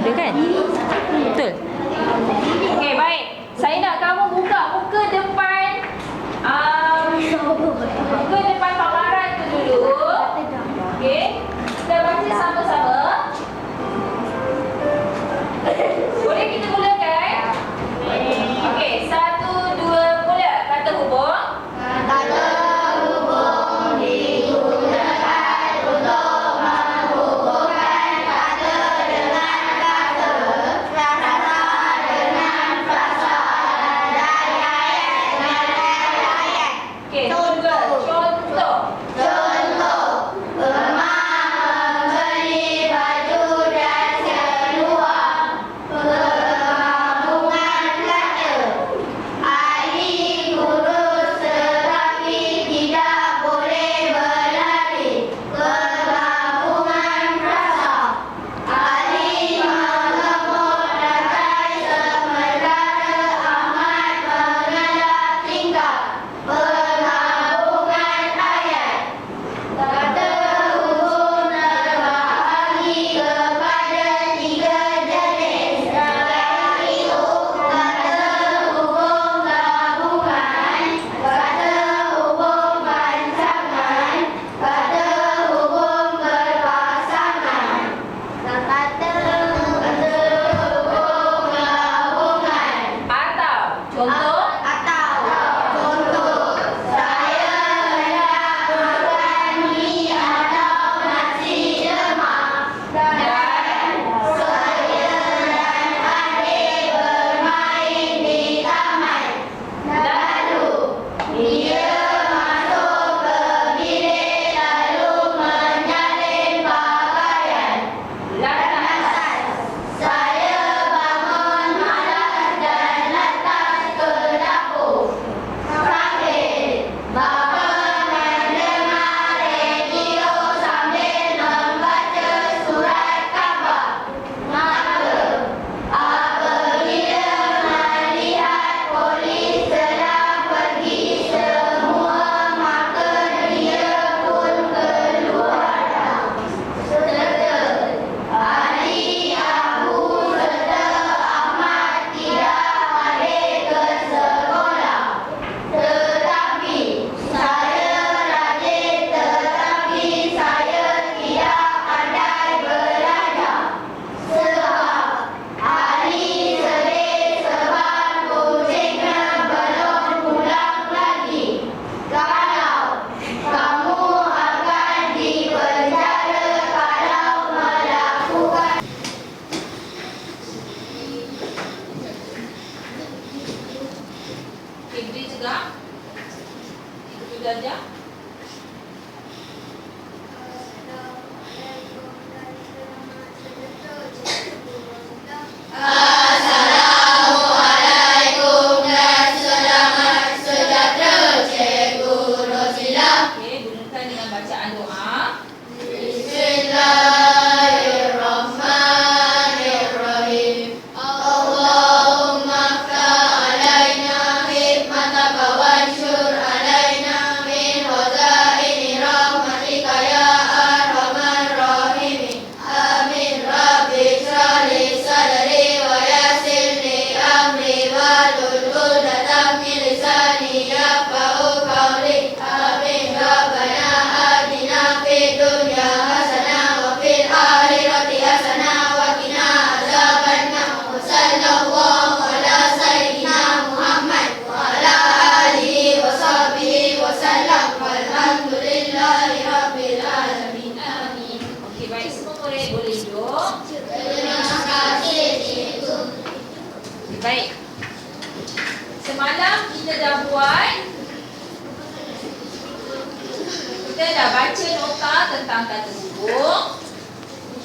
ada kan? Betul? Okey, baik. Saya nak kamu dah buat kita dah baca nota tentang kata hubung.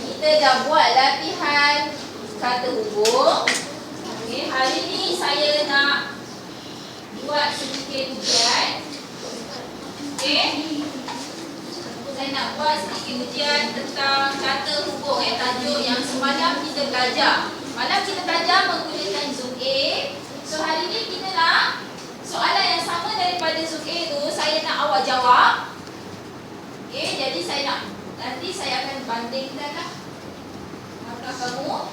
Kita dah buat latihan kata hubung. Okey, hari ni saya nak buat sedikit ujian. Okey. Saya nak buat sedikit ujian tentang kata hubung eh tajuk yang semalam kita belajar. Malam kita belajar menggunakan Zoom A. So hari ni kita nak soalan yang sama daripada A tu saya nak awak jawab. Okey, jadi saya nak nanti saya akan bandingkan lah. Maka kamu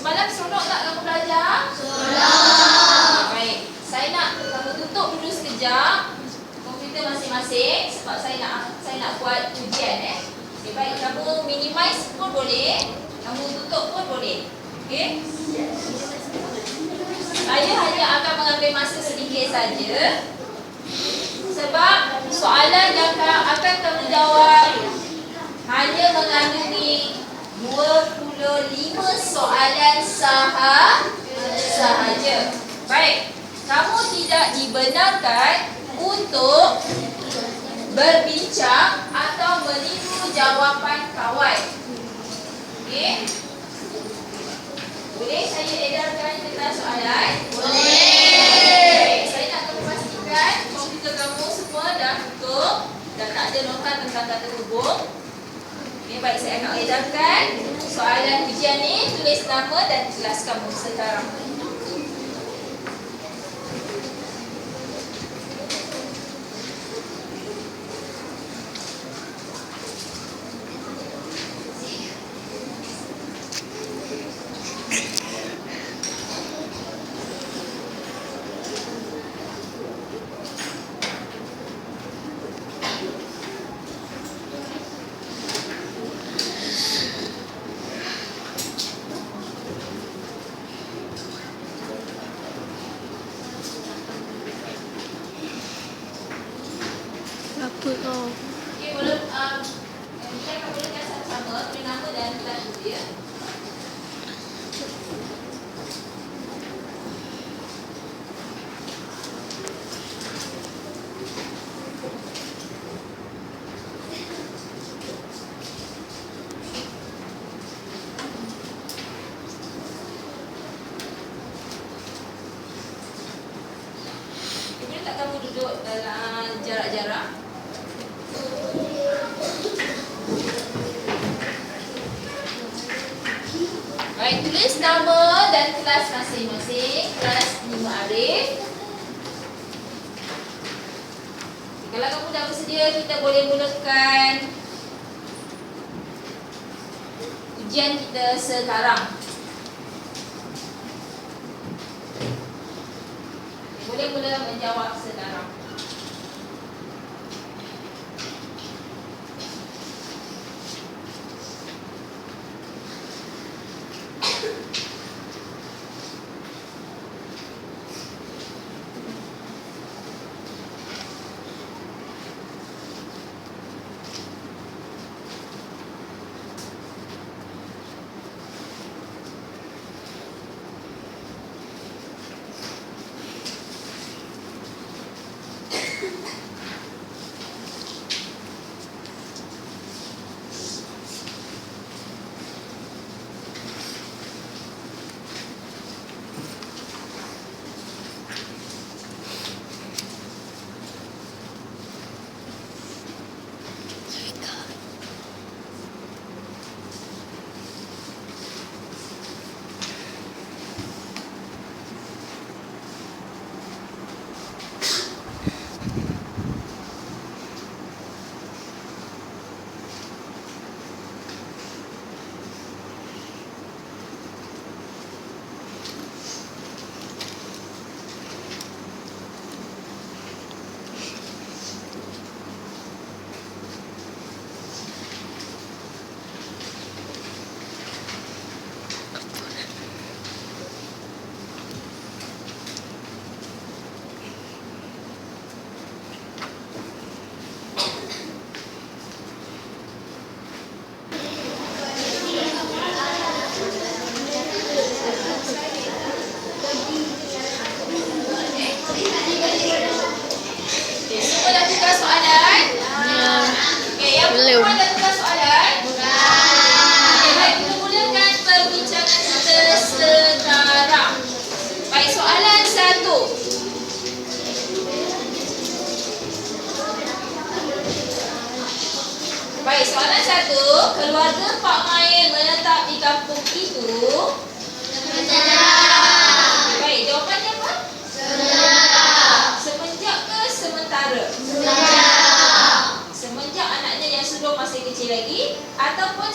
Semalam seronok tak kamu belajar? Seronok. Baik. Saya nak kamu tutup dulu sekejap komputer masing-masing sebab saya nak saya nak buat ujian eh. Okay, baik kamu minimize pun boleh, kamu tutup pun boleh. Okey? Saya hanya akan mengambil masa sedikit saja. Sebab soalan yang ka- akan kamu jawab hanya mengandungi 25 soalan saha sahaja. Baik. Kamu tidak dibenarkan untuk berbincang atau meniru jawapan kawan. Okey? Boleh saya edarkan tentang soalan? Boleh. Saya nak kamu pastikan komputer kamu semua dah tutup dan tak ada nota tentang kata hubung. Okey, baik saya akan edarkan soalan ujian ni, tulis nama dan kelas kamu sekarang. Apa kau? Okey, boleh um, kita akan bolehkan sama-sama tulis nama dan kelas dulu ya. Okey, Boleh tak kamu duduk dalam jarak-jarak? Baik, tulis nama dan kelas masing-masing. Kelas 5 Arif. Kalau kamu dah bersedia, kita boleh mulakan ujian kita sekarang. Boleh mula menjawab sekarang.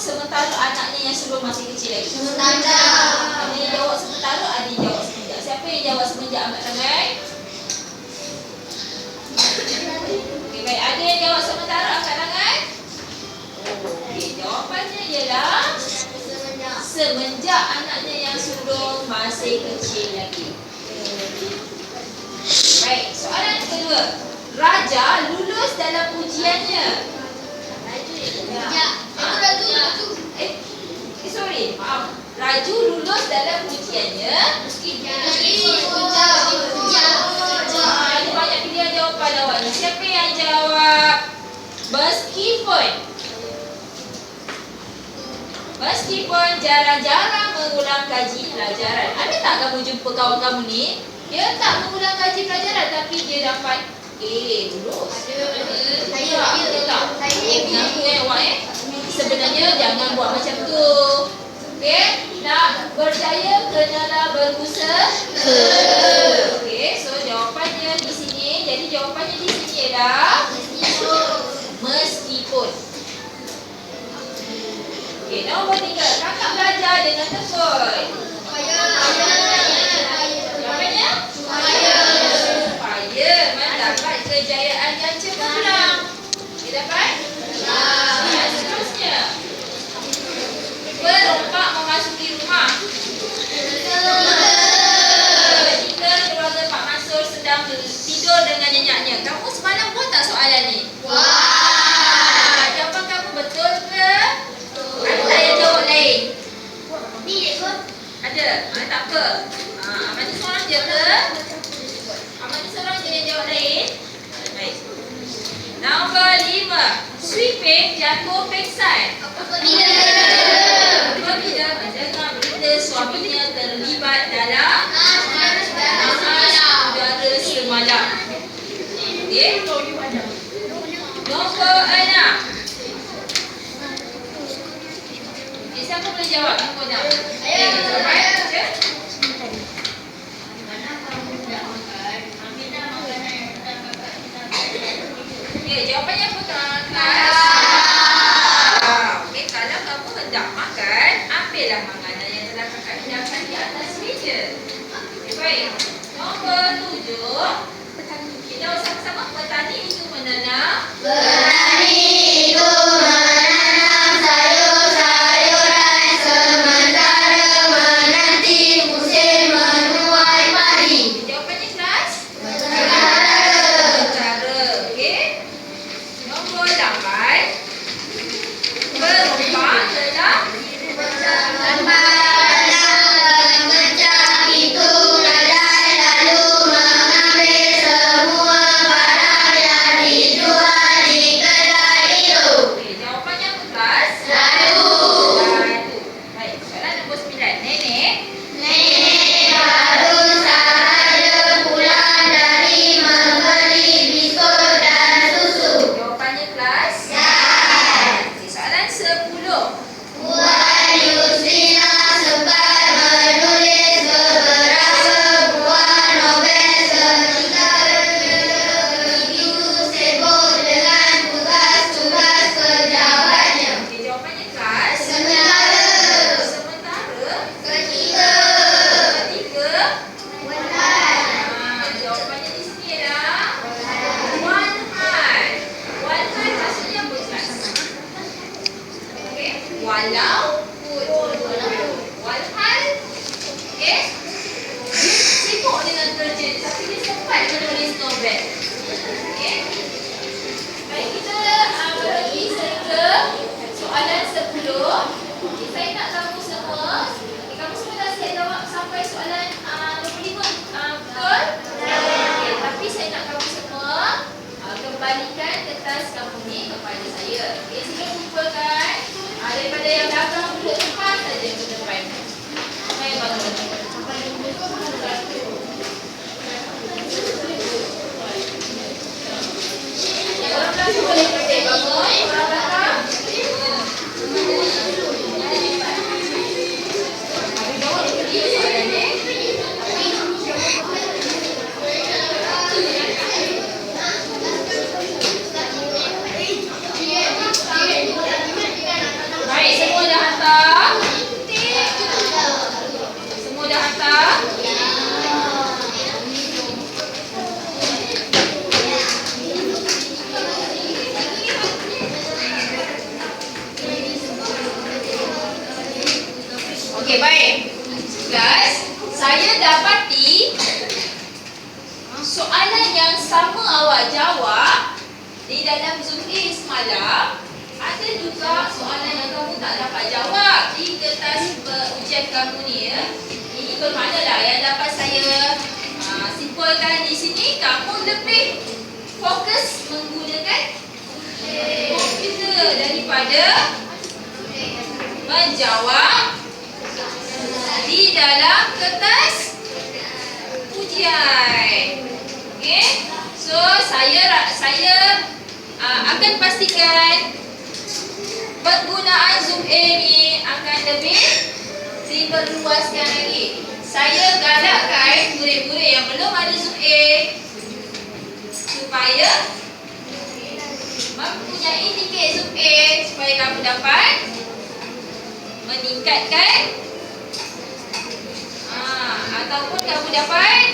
Sementara anaknya yang sebelum masih kecil lagi? Sementara. Ada yang jawab sementara, ada yang jawab semenjak. Siapa yang jawab semenjak angkat tangan? Okey, baik. Ada yang jawab sementara angkat tangan? Okey, jawapannya ialah Semenjak. semenjak anaknya yang sulung masih kecil lagi. Baik, soalan kedua. Raja lulus dalam ujiannya. Semenjak. Itu raju, raju. Eh, maaf. Raju lulus dalam ujiannya. Jadi, semenjak. Semenjak. Ada banyak pilihan jawapan awak ni. Siapa yang jawab? Meskipun Meskipun jarang-jarang mengulang kaji pelajaran. Ada tak kamu jumpa kawan kamu ni? Dia tak mengulang kaji pelajaran tapi dia dapat A lulus. Saya, Tak, saya. tak. Saya. Eh awak eh? Sebenarnya jangan buat macam tu. Okey? Nak berjaya kenalah berusaha. Okey, so jawapannya di sini. Jadi jawapannya di sini adalah meskipun. Okey, nombor tiga. Kakak belajar dengan tekun. Jawapannya? Supaya mendapat kejayaan yang cemerlang. Okey, dapat? Dan seterusnya. Perompak memasuki rumah. Ketika keluarga Pak Mansur sedang tidur dengan nyenyaknya. Kamu semalam buat tak soalan ni? Ah, Jawapan kamu betul ke? Ada yang jawab lain? Ada? Ah, tak apa. Ah, Amat ni seorang je ke? Amat ni seorang je yang jawab lain? Baik. Nombor lima. Sweeping jatuh pingsan. Apabila mendengar berita suaminya terlibat dalam nahas udara semalam. Okey? Nombor enam. Siapa boleh jawab nombor enam? Okey, jawab. Okey, jawapannya apa tuan kelas? Okey, kalau kamu hendak makan, ambillah makanan yang telah kakak hidangkan di atas meja. Okey, baik. Nombor tujuh. Kita sama-sama. Petani itu menanam Jawapannya komputer daripada menjawab di dalam kertas ujian. Okey. So saya saya uh, akan pastikan penggunaan Zoom A ni akan lebih diperluaskan lagi. Saya galakkan murid-murid yang belum ada Zoom A supaya mempunyai tiket Zoom A supaya kamu dapat meningkatkan ah, ataupun kamu dapat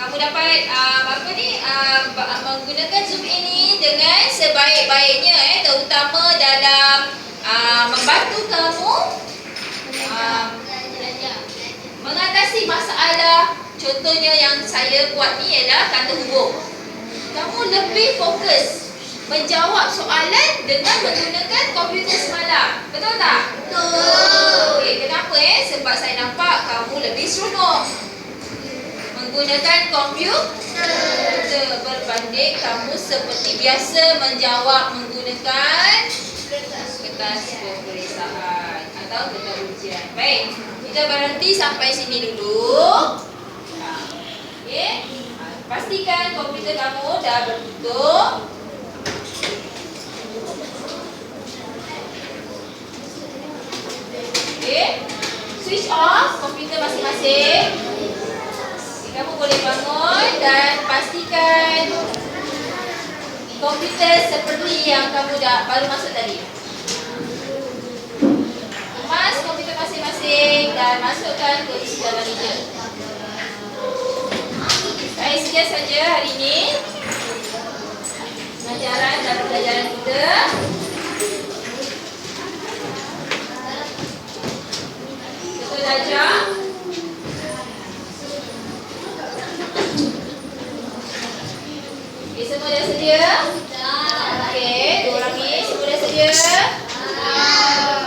kamu dapat uh, apa ni uh, menggunakan Zoom ini dengan sebaik-baiknya eh terutama dalam uh, membantu kamu uh, mengatasi masalah contohnya yang saya buat ni ialah kata hubung kamu lebih fokus menjawab soalan dengan menggunakan komputer semalam betul tak? betul okay, kenapa eh sebab saya nampak kamu lebih seronok menggunakan komputer berbanding kamu seperti biasa menjawab menggunakan kertas peperiksaan atau kertas ujian. Baik, kita berhenti sampai sini dulu. Okey. Pastikan komputer kamu dah bertutup. Okey. Switch off komputer masing-masing. Kamu boleh bangun dan pastikan komputer seperti yang kamu dah baru masuk tadi. Kemas komputer masing-masing dan masukkan ke isi dalam meja demikian saja hari ini pelajaran dan pelajaran kita. Kita belajar. Okay, semua dah sedia? Okey, dua orang ni semua dah sedia? Ya.